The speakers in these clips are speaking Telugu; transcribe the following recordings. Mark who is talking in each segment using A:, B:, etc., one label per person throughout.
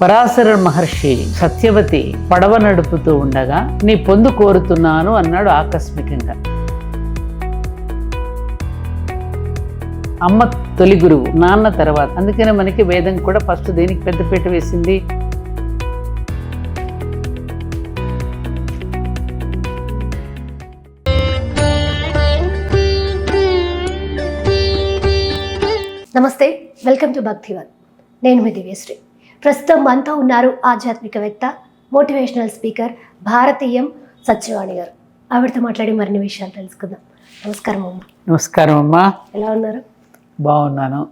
A: పరాశర మహర్షి సత్యవతి పడవ నడుపుతూ ఉండగా నీ పొందు కోరుతున్నాను అన్నాడు ఆకస్మికంగా. అమ్మ తొలి గురువు నాన్న తర్వాత. అందుకనే మనకి వేదం కూడా ఫస్ట్ దేనికి పెద్దపీట వేసింది?
B: నమస్తే వెల్కమ్ టు భక్తివన్. నేను మీ దివ్యశ్రీ. ప్రస్తుతం మనతో ఉన్నారు ఆధ్యాత్మికవేత్త మోటివేషనల్ స్పీకర్ భారతీయం సత్యవాణి గారు. ఆవిడతో మాట్లాడి మరిన్ని విషయాలు తెలుసుకుందాం. నమస్కారం అమ్మ.
A: నమస్కారం అమ్మా.
B: ఎలా ఉన్నారు?
A: బాగున్నాను.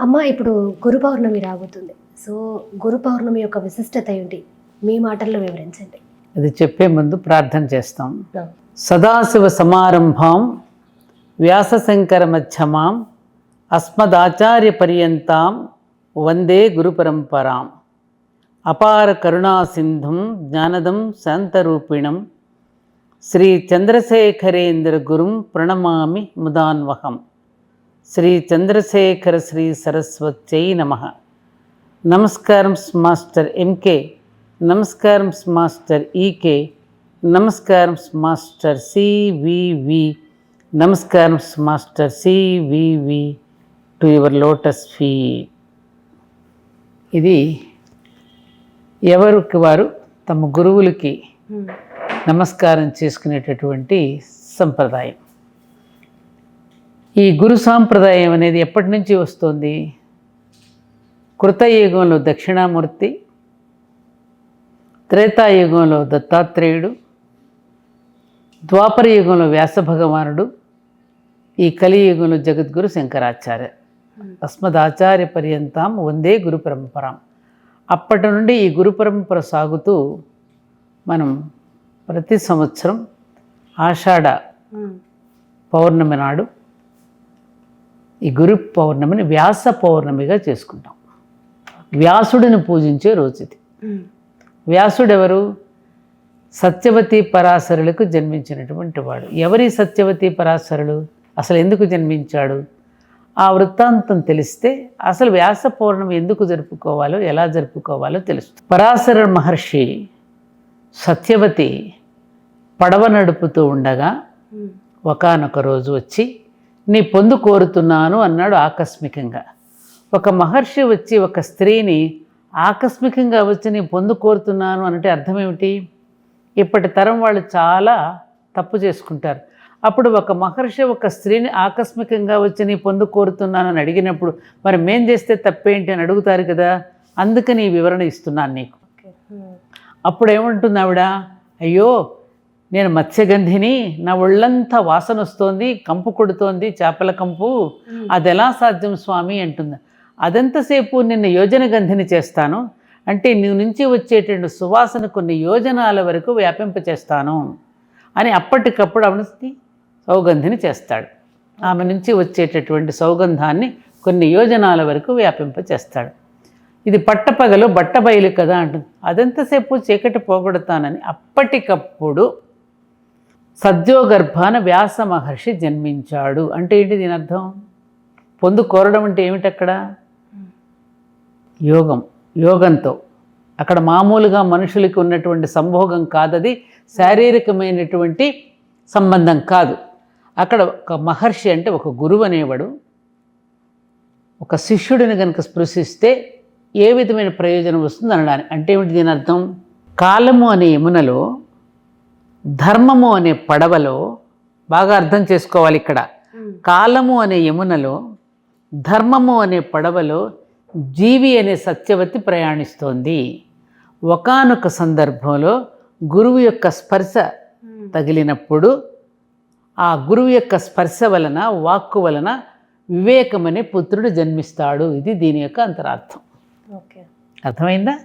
B: అమ్మ ఇప్పుడు గురు పౌర్ణమి రాబోతుంది. సో గురు పౌర్ణమి యొక్క విశిష్టత ఏంటి? మీ మాటల్లో వివరించండి.
A: అది చెప్పే ముందు ప్రార్థన చేస్తాం. సదాశివ సమారంభాం వ్యాసశంకర మధ్యమాం అస్మదాచార్య పర్యంతాం వందే గురు పరంపరాం. అపార కరుణా సింధుం జ్ఞానదం శాంతరూపిణం. శ్రీ చంద్రశేఖరేంద్ర గురుం ప్రణమామి ముదాన్వహం. శ్రీ చంద్రశేఖర శ్రీ సరస్వత్యై నమ. నమస్కారం మాస్టర్ ఎంకే నమస్కారం మాస్టర్ ఈకే నమస్కారం మాస్టర్ సివివి నమస్కారం master CVV to your lotus feet. ఇది ఎవరికి వారు తమ గురువులకి నమస్కారం చేసుకునేటటువంటి సంప్రదాయం. ఈ గురు సాంప్రదాయం అనేది ఎప్పటి నుంచి వస్తుంది? కృతయుగంలో దక్షిణామూర్తి త్రేతాయుగంలో దత్తాత్రేయుడు ద్వాపర యుగంలో వ్యాస భగవానుడు ఈ కలియుగంలో జగద్గురు శంకరాచార్య. అస్మదాచార్య పర్యంతం వందే గురు పరంపరాం అప్పటి నుండి ఈ గురు పరంపర సాగుతూ మనం ప్రతి సంవత్సరం ఆషాఢ పౌర్ణమి నాడు ఈ గురు పౌర్ణమిని వ్యాస పౌర్ణమిగా చేసుకుంటాం. వ్యాసుడిని పూజించే రోజు ఇది వ్యాసుడెవరు? సత్యవతి పరాశరులకు జన్మించినటువంటి వాడు. ఎవరి సత్యవతి పరాశరులు? అసలు ఎందుకు జన్మించాడు? ఆ వృత్తాంతం తెలిస్తే అసలు వ్యాస పౌర్ణమి ఎందుకు జరుపుకోవాలో ఎలా జరుపుకోవాలో తెలుస్తుంది. పరాశర మహర్షి సత్యవతి పడవ నడుపుతూ ఉండగా ఒకానొక రోజు వచ్చి నీ పొందు కోరుతున్నాను అన్నాడు ఆకస్మికంగా. ఒక మహర్షి వచ్చి ఒక స్త్రీని ఆకస్మికంగా వచ్చి నీ పొందు కోరుతున్నాను అంటే అర్థం ఏమిటి? ఇప్పటి తరం వాళ్ళు చాలా తప్పు చేసుకుంటారు. అప్పుడు ఒక మహర్షి ఒక స్త్రీని ఆకస్మికంగా వచ్చి నీ పొందు కోరుతున్నాను అని అడిగినప్పుడు మరి మేం చేస్తే తప్పేంటి? అని అడుగుతారు కదా అందుకని ఈ వివరణ ఇస్తున్నాను నీకు. అప్పుడు ఏమంటుంది ఆవిడ అయ్యో నేను మత్స్యగంధిని నా ఒళ్ళంతా వాసన వస్తోంది కంపు కొడుతోంది చేపల కంపు. అది ఎలా సాధ్యం స్వామి? అంటుంది. అదంతసేపు నిన్ను యోజన గంధిని చేస్తాను? అంటే నీ నుంచి వచ్చేటువంటి సువాసన కొన్ని యోజనాల వరకు వ్యాపింపచేస్తాను. అని అప్పటికప్పుడు ఆవిడని సౌగంధిని చేస్తాడు. ఆమె నుంచి వచ్చేటటువంటి సౌగంధాన్ని కొన్ని యోజనాల వరకు వ్యాపింపచేస్తాడు. ఇది పట్టపగలు బట్టబయలు కదా అంటుంది. అదంతసేపు చీకటి పోగొడతానని అప్పటికప్పుడు సద్యోగర్భాన వ్యాస మహర్షి జన్మించాడు. అంటే ఏంటి దీని అర్థం? పొందు కోరడం అంటే ఏమిటి అక్కడ యోగం యోగంతో. అక్కడ మామూలుగా మనుషులకి ఉన్నటువంటి సంభోగం కాదది శారీరకమైనటువంటి సంబంధం కాదు. అక్కడ ఒక మహర్షి అంటే ఒక గురువు అనేవాడు. ఒక శిష్యుడిని కనుక స్పృశిస్తే ఏ విధమైన ప్రయోజనం వస్తుంది అనడానికి? అంటే ఏమిటి దీని అర్థం? కాలము అనే యమునలో ధర్మము అనే పడవలో బాగా అర్థం చేసుకోవాలి ఇక్కడ. కాలము అనే యమునలో ధర్మము అనే పడవలో జీవి అనే సత్యవతి ప్రయాణిస్తోంది. ఒకానొక సందర్భంలో గురువు యొక్క స్పర్శ తగిలినప్పుడు ఆ గురువు యొక్క స్పర్శ వలన వాక్కు వలన వివేకమనే పుత్రుడు జన్మిస్తాడు. ఇది దీని యొక్క అంతరార్థం.
B: ఓకే.
A: అర్థమైందా?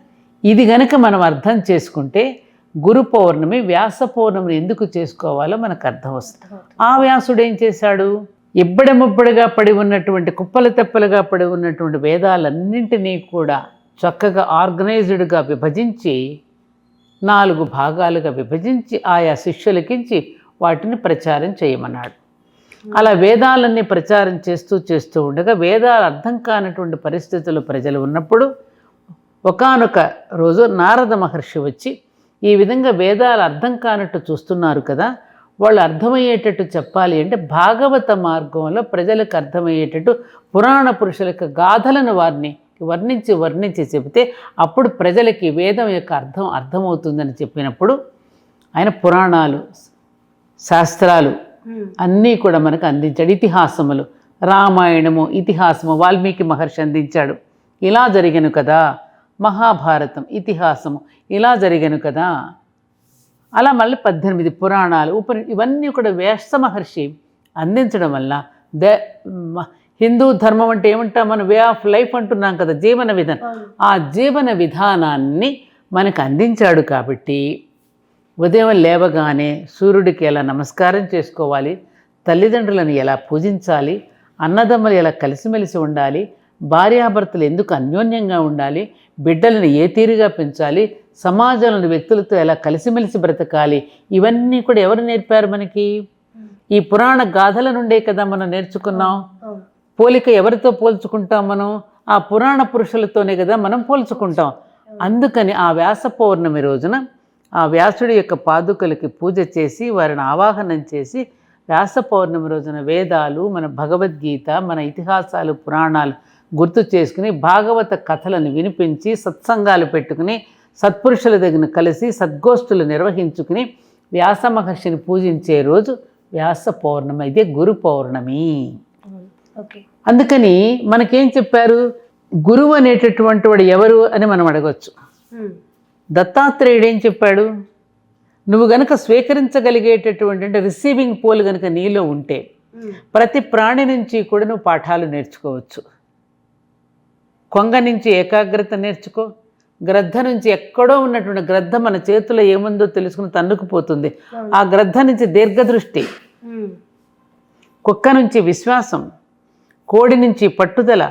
A: ఇది గనక మనం అర్థం చేసుకుంటే గురు పౌర్ణమి వ్యాస పౌర్ణమిని ఎందుకు చేసుకోవాలో మనకు అర్థం వస్తుంది. ఆ వ్యాసుడు ఏం చేశాడు? ఇబ్బడముబ్బడిగా పడి ఉన్నటువంటి కుప్పల తెప్పలుగా పడి ఉన్నటువంటి వేదాలన్నింటినీ కూడా చక్కగా ఆర్గనైజ్డ్గా విభజించి నాలుగు భాగాలుగా విభజించి ఆయా శిష్యులకించి వాటిని ప్రచారం చేయమన్నాడు. అలా వేదాలన్నీ ప్రచారం చేస్తూ చేస్తూ ఉండగా వేదాలు అర్థం కానటువంటి పరిస్థితులు ప్రజలు ఉన్నప్పుడు ఒకానొక రోజు నారద మహర్షి వచ్చి ఈ విధంగా వేదాలు అర్థం కానట్టు చూస్తున్నారు కదా వాళ్ళు అర్థమయ్యేటట్టు చెప్పాలి అంటే భాగవత మార్గంలో ప్రజలకు అర్థమయ్యేటట్టు పురాణ పురుషులకు గాథలను వారిని వర్ణించి వర్ణించి చెబితే అప్పుడు ప్రజలకి వేదం యొక్క అర్థం అర్థమవుతుందని చెప్పినప్పుడు ఆయన పురాణాలు శాస్త్రాలు అన్నీ కూడా మనకు అందించాడు. ఇతిహాసములు రామాయణము ఇతిహాసము వాల్మీకి మహర్షి అందించాడు. ఇలా జరిగను కదా మహాభారతం ఇతిహాసము ఇలా జరిగను కదా. అలా మళ్ళీ పద్దెనిమిది పురాణాలు ఉపని ఇవన్నీ కూడా వ్యాస మహర్షి అందించడం వల్ల ద హిందూ ధర్మం అంటే ఏమంటాం మనం? వే ఆఫ్ లైఫ్ అంటున్నాం కదా జీవన విధానం. ఆ జీవన విధానాన్ని మనకు అందించాడు కాబట్టి ఉదయం లేవగానే సూర్యుడికి ఎలా నమస్కారం చేసుకోవాలి? తల్లిదండ్రులను ఎలా పూజించాలి? అన్నదమ్ములు ఎలా కలిసిమెలిసి ఉండాలి? భార్యాభర్తలు ఎందుకు అన్యోన్యంగా ఉండాలి? బిడ్డలను ఏ తీరుగా పెంచాలి? సమాజంలోని వ్యక్తులతో ఎలా కలిసిమెలిసి బ్రతకాలి? ఇవన్నీ కూడా ఎవరు నేర్పారు మనకి? ఈ పురాణ గాథల నుండే కదా మనం నేర్చుకున్నాం. పోలిక ఎవరితో పోల్చుకుంటాం మనం? ఆ పురాణ పురుషులతోనే కదా మనం పోల్చుకుంటాం. అందుకని ఆ వ్యాస పౌర్ణమి రోజున ఆ వ్యాసుడి యొక్క పాదుకలకి పూజ చేసి వారిని ఆవాహనం చేసి వ్యాస పౌర్ణమి రోజున వేదాలు మన భగవద్గీత మన ఇతిహాసాలు పురాణాలు గుర్తు చేసుకుని భాగవత కథలను వినిపించి సత్సంగాలు పెట్టుకుని సత్పురుషుల దగ్గర కలిసి సద్గోష్ఠులు నిర్వహించుకుని వ్యాస మహర్షిని పూజించే రోజు వ్యాస పౌర్ణమి. ఇదే గురు పౌర్ణమి. అందుకని మనకేం చెప్పారు? గురువు అనేటటువంటి వాడు ఎవరు అని మనం అడగవచ్చు దత్తాత్రేయుడు ఏం చెప్పాడు? నువ్వు గనక స్వీకరించగలిగేటటువంటి అంటే రిసీవింగ్ పోల్ గనక నీలో ఉంటే ప్రతి ప్రాణి నుంచి కూడా నువ్వు పాఠాలు నేర్చుకోవచ్చు. కొంగ నుంచి ఏకాగ్రత నేర్చుకో. గ్రద్ద నుంచి ఎక్కడో ఉన్నటువంటి గ్రద్ద మన చేతిలో ఏముందో తెలుసుకుని తన్నుకుపోతుంది. ఆ గ్రద్ద నుంచి దీర్ఘదృష్టి కుక్క నుంచి విశ్వాసం కోడి నుంచి పట్టుదల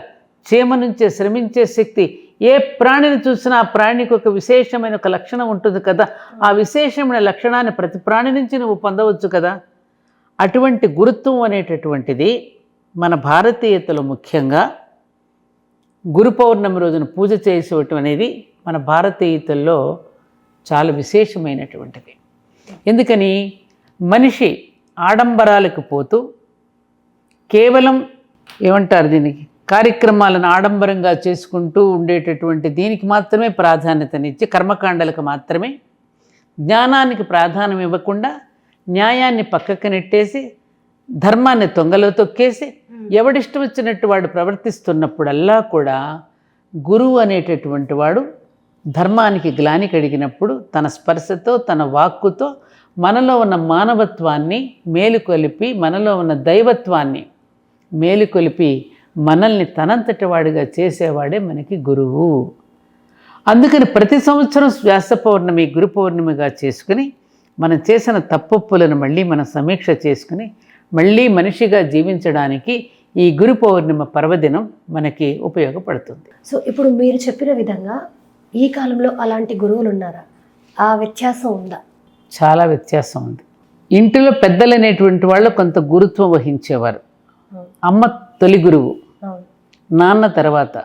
A: చీమ నుంచి శ్రమించే శక్తి ఏ ప్రాణిని చూసినా ఆ ప్రాణికి ఒక విశేషమైన ఒక లక్షణం ఉంటుంది కదా. ఆ విశేషమైన లక్షణాన్ని ప్రతి ప్రాణి నుంచి నువ్వు పొందవచ్చు కదా. అటువంటి గురుత్వం అనేటటువంటిది మన భారతీయతలో ముఖ్యంగా గురు పౌర్ణమి రోజున పూజ చేసేవటం అనేది మన భారతీయతల్లో చాలా విశేషమైనటువంటిది. ఎందుకని? మనిషి ఆడంబరాలకు పోతూ కేవలం ఏమంటారు దీనికి? కార్యక్రమాలను ఆడంబరంగా చేసుకుంటూ ఉండేటటువంటి దీనికి మాత్రమే ప్రాధాన్యతనిచ్చి కర్మకాండలకు మాత్రమే జ్ఞానానికి ప్రాధాన్యం ఇవ్వకుండా న్యాయాన్ని పక్కకు నెట్టేసి ధర్మాన్ని తొంగలో తొక్కేసి ఎవడిష్టం వచ్చినట్టు వాడు ప్రవర్తిస్తున్నప్పుడల్లా కూడా గురువు అనేటటువంటి వాడు ధర్మానికి గ్లాని కడిగినప్పుడు తన స్పర్శతో తన వాక్కుతో మనలో ఉన్న మానవత్వాన్ని మేలుకొలిపి మనలో ఉన్న దైవత్వాన్ని మేలుకొలిపి మనల్ని తనంతటి వాడిగా చేసేవాడే మనకి గురువు. అందుకని ప్రతి సంవత్సరం వ్యాస పౌర్ణమి గురు పౌర్ణమిగా చేసుకుని మనం చేసిన తప్పొప్పులను మళ్ళీ మనం సమీక్ష చేసుకుని మళ్ళీ మనిషిగా జీవించడానికి ఈ గురు పౌర్ణిమ పర్వదినం మనకి ఉపయోగపడుతుంది.
B: సో ఇప్పుడు మీరు చెప్పిన విధంగా ఈ కాలంలో అలాంటి గురువులు ఉన్నారా ఆ వ్యత్యాసం ఉందా?
A: చాలా వ్యత్యాసం ఉంది. ఇంటిలో పెద్దలు అనేటువంటి వాళ్ళు కొంత గురుత్వం వహించేవారు. అమ్మ తొలి గురువు. నాన్న తర్వాత.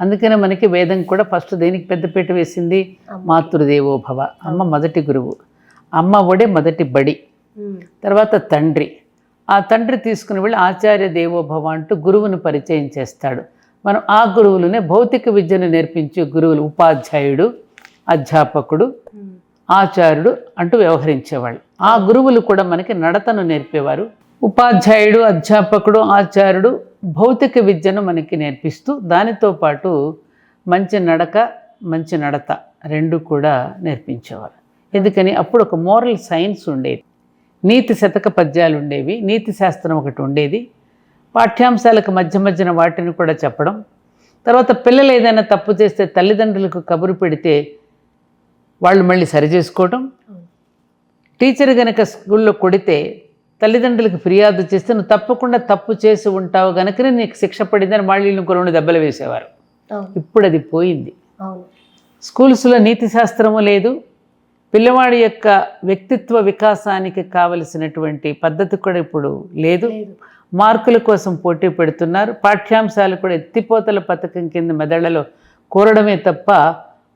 A: అందుకనే మనకి వేదం కూడా ఫస్ట్ దేనికి పెద్దపీట వేసింది?
B: అమ్మ.
A: మాతృదేవో భవ అమ్మ మొదటి గురువు. అమ్మ ఒడే మొదటి బడి. తర్వాత తండ్రి. ఆ తండ్రి తీసుకుని వెళ్ళి ఆచార్య దేవోభవ అంటూ గురువును పరిచయం చేస్తాడు. మనం ఆ గురువులనే భౌతిక విద్యను నేర్పించే గురువులు ఉపాధ్యాయుడు అధ్యాపకుడు. ఆచార్యుడు అంటూ వ్యవహరించేవాళ్ళు. ఆ గురువులు కూడా మనకి నడతను నేర్పేవారు. ఉపాధ్యాయుడు అధ్యాపకుడు ఆచార్యుడు భౌతిక విద్యను మనకి నేర్పిస్తూ దానితో పాటు మంచి నడక మంచి నడత రెండు కూడా నేర్పించేవారు. ఎందుకని? అప్పుడు ఒక మోరల్ సైన్స్ ఉండేది. నీతి శతక పద్యాలు ఉండేవి. నీతి శాస్త్రం ఒకటి ఉండేది. పాఠ్యాంశాలకు మధ్య మధ్యన వాటిని కూడా చెప్పడం. తర్వాత పిల్లలు ఏదైనా తప్పు చేస్తే తల్లిదండ్రులకు కబురు పెడితే వాళ్ళు మళ్ళీ సరి చేసుకోవటం
B: అవును.
A: టీచర్ గనక స్కూల్లో కొడితే తల్లిదండ్రులకు ఫిర్యాదు చేస్తే నువ్వు తప్పకుండా తప్పు చేసి ఉంటావు గనుకనే నీకు శిక్ష పడిందని మళ్ళీ ఇంకో రెండు దెబ్బలు వేసేవారు. ఇప్పుడు అది పోయింది. స్కూల్స్లో నీతి శాస్త్రము లేదు. పిల్లవాడి యొక్క వ్యక్తిత్వ వికాసానికి కావలసినటువంటి పద్ధతి కూడా ఇప్పుడు లేదు.
B: లేదు.
A: మార్కుల కోసం పోటీ పెడుతున్నారు. పాఠ్యాంశాలు కూడా ఎత్తిపోతల పథకం కింద మెదళ్ళలో కోరడమే తప్ప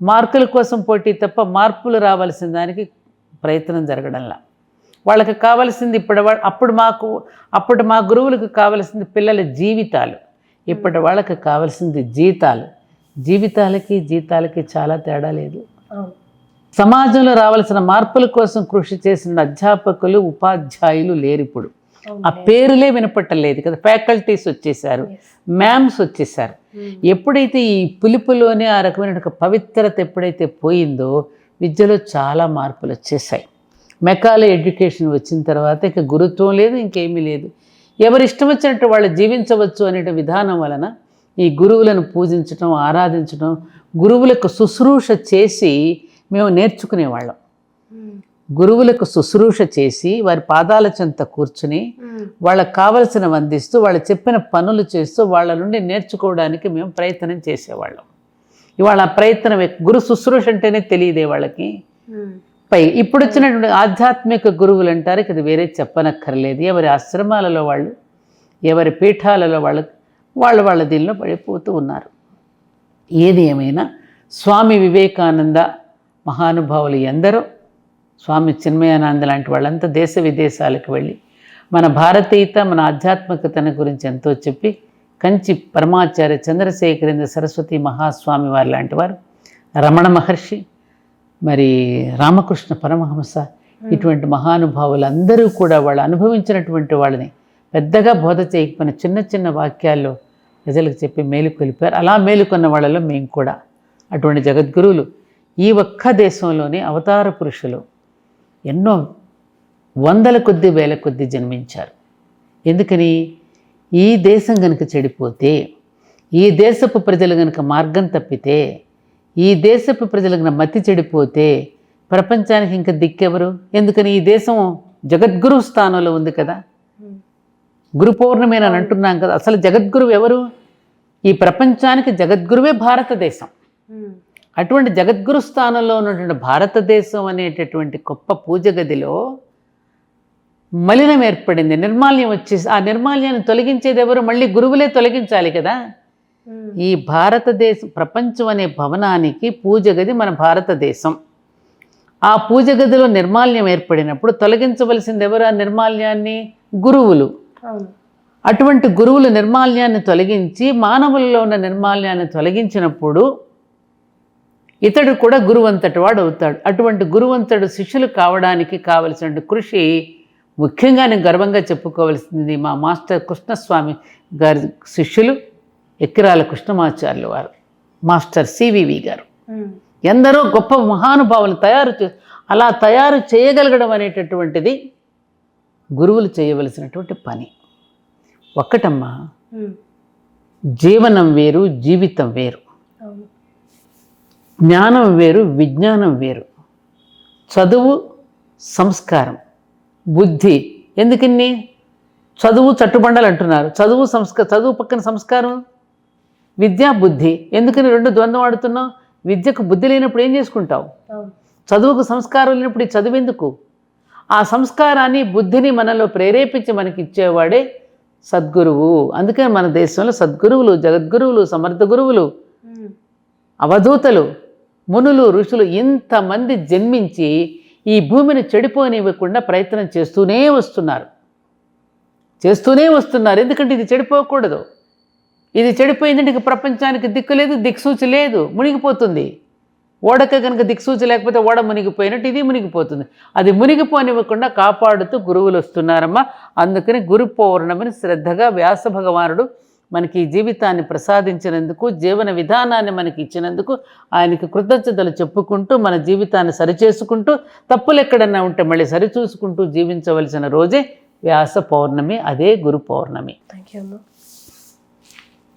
A: మార్కుల కోసం పోటీ తప్ప మార్పులు రావాల్సిన దానికి ప్రయత్నం జరగడంలా. వాళ్ళకి కావాల్సింది ఇప్పుడు అప్పుడు మాకు అప్పుడు మా గురువులకు కావాల్సింది పిల్లల జీవితాలు. ఇప్పటి వాళ్ళకి కావాల్సింది జీతాలు. జీవితాలకి జీతాలకి చాలా తేడా లేదు. సమాజంలో రావాల్సిన మార్పుల కోసం కృషి చేసిన అధ్యాపకులు ఉపాధ్యాయులు లేరు ఇప్పుడు. ఆ పేరులే వినపట్టలేదు కదా. ఫ్యాకల్టీస్ వచ్చేసారు. మ్యామ్స్ వచ్చేసారు ఎప్పుడైతే ఈ పులుపులోనే ఆ రకమైన పవిత్రత ఎప్పుడైతే పోయిందో విద్యలో చాలా మార్పులు వచ్చేసాయి మెకాల ఎడ్యుకేషన్ వచ్చిన తర్వాత ఇక గురుత్వం లేదు ఇంకేమీ లేదు. ఎవరి ఇష్టం వచ్చినట్టు వాళ్ళు జీవించవచ్చు అనే విధానం వలన ఈ గురువులను పూజించడం ఆరాధించడం గురువులకు శుశ్రూష చేసి మేము నేర్చుకునేవాళ్ళం. గురువులకు శుశ్రూష చేసి వారి పాదాల చెంత కూర్చుని వాళ్ళకి కావలసినవి అందిస్తూ వాళ్ళు చెప్పిన పనులు చేస్తూ వాళ్ళ నుండి నేర్చుకోవడానికి మేము ప్రయత్నం చేసేవాళ్ళం. ఇవాళ ఆ ప్రయత్నం గురు శుశ్రూష అంటేనే తెలియదే వాళ్ళకి. పై ఇప్పుడు వచ్చినటువంటి ఆధ్యాత్మిక గురువులు అంటారు ఇది వేరే చెప్పనక్కర్లేదు. ఎవరి ఆశ్రమాలలో వాళ్ళు ఎవరి పీఠాలలో వాళ్ళు వాళ్ళు వాళ్ళ దీనిలో పడిపోతూ ఉన్నారు. ఏది ఏమైనా స్వామి వివేకానంద మహానుభావులు ఎందరో స్వామి చిన్మయానంద లాంటి వాళ్ళంతా దేశ విదేశాలకు వెళ్ళి మన భారతీయత మన ఆధ్యాత్మికతను గురించి ఎంతో చెప్పి కంచి పరమాచార్య చంద్రశేఖరేంద్ర సరస్వతి మహాస్వామి వారు లాంటి వారు రమణ మహర్షి మరి రామకృష్ణ పరమహంస ఇటువంటి మహానుభావులు అందరూ కూడా వాళ్ళు అనుభవించినటువంటి వాళ్ళని పెద్దగా బోధ చేయకపోయిన చిన్న చిన్న వాక్యాల్లో ప్రజలకు చెప్పి మేలుకొలిపారు అలా మేలుకొన్న వాళ్ళలో మేము కూడా. అటువంటి జగద్గురువులు ఈ ఒక్క దేశంలోనే అవతార పురుషులు. ఎన్నో వందల కొద్ది వేల కొద్ది జన్మించారు. ఎందుకని? ఈ దేశం కనుక చెడిపోతే ఈ దేశపు ప్రజలు కనుక మార్గం తప్పితే ఈ దేశపు ప్రజలకు మతి చెడిపోతే ప్రపంచానికి ఇంకా దిక్కెవరు? ఎందుకని ఈ దేశం జగద్గురు స్థానంలో ఉంది కదా. గురు పౌర్ణమి అని అంటున్నాం కదా. అసలు జగద్గురువు ఎవరు? ఈ ప్రపంచానికి జగద్గురువే భారతదేశం. అటువంటి జగద్గురు స్థానంలో ఉన్నటువంటి భారతదేశం అనేటటువంటి గొప్ప పూజ గదిలో మలినం ఏర్పడింది. నిర్మాల్యం వచ్చేసి ఆ నిర్మాల్యాన్ని తొలగించేది ఎవరు? మళ్ళీ గురువులే తొలగించాలి కదా. ఈ భారతదేశం ప్రపంచం అనే భవనానికి పూజ గది మన భారతదేశం. ఆ పూజ గదిలో నిర్మాల్యం ఏర్పడినప్పుడు తొలగించవలసింది ఎవరు? ఆ నిర్మాల్యాన్ని గురువులు. అటువంటి గురువులు నిర్మాల్యాన్ని తొలగించి మానవుల్లో ఉన్న నిర్మాల్యాన్ని తొలగించినప్పుడు ఇతడు కూడా గురువంతటి వాడు అవుతాడు. అటువంటి గురువంతుడు శిష్యులు కావడానికి కావలసిన కృషి ముఖ్యంగా నేను గర్వంగా చెప్పుకోవాల్సింది మా మాస్టర్ కృష్ణస్వామి గారి శిష్యులు. ఎక్కిరాల కృష్ణమాచార్యులు వారు. మాస్టర్ సివివి గారు. ఎందరో గొప్ప మహానుభావులు తయారు చే అలా తయారు చేయగలగడం అనేటటువంటిది గురువులు చేయవలసినటువంటి పని. ఒక్కటమ్మా జీవనం వేరు జీవితం వేరు. జ్ఞానం వేరు విజ్ఞానం వేరు. చదువు సంస్కారం బుద్ధి ఎందుకని చదువు చట్టుబండలు అంటున్నారు. చదువు సంస్క చదువు పక్కన సంస్కారం? విద్య బుద్ధి. ఎందుకని రెండు ద్వంద్వం ఆడుతున్నావు? విద్యకు బుద్ధి లేనప్పుడు ఏం చేసుకుంటావు? చదువుకు సంస్కారం లేనప్పుడు ఈ చదువు ఎందుకు? ఆ సంస్కారాన్ని బుద్ధిని మనలో ప్రేరేపించి మనకి ఇచ్చేవాడే సద్గురువు. అందుకని మన దేశంలో సద్గురువులు జగద్గురువులు సమర్థ గురువులు అవధూతలు మునులు ఋషులు ఇంతమంది జన్మించి ఈ భూమిని చెడిపోనివ్వకుండా ప్రయత్నం చేస్తూనే వస్తున్నారు. చేస్తూనే వస్తున్నారు. ఎందుకంటే ఇది చెడిపోకూడదు. ఇది చెడిపోయిందంటే ఇక ప్రపంచానికి దిక్కు లేదు దిక్సూచి లేదు మునిగిపోతుంది. ఓడక కనుక దిక్సూచి లేకపోతే ఓడ మునిగిపోయినట్టు ఇది మునిగిపోతుంది. అది మునిగిపోనివ్వకుండా కాపాడుతూ గురువులు వస్తున్నారమ్మా. అందుకని గురు పౌర్ణమిని శ్రద్ధగా వ్యాస భగవానుడు మనకి ఈ జీవితాన్ని ప్రసాదించినందుకు జీవన విధానాన్ని మనకి ఇచ్చినందుకు ఆయనకి కృతజ్ఞతలు చెప్పుకుంటూ మన జీవితాన్ని సరిచేసుకుంటూ తప్పులు ఎక్కడన్నా ఉంటే మళ్ళీ సరిచూసుకుంటూ జీవించవలసిన రోజే వ్యాస పౌర్ణమి అదే గురు పౌర్ణమి.
B: Thank you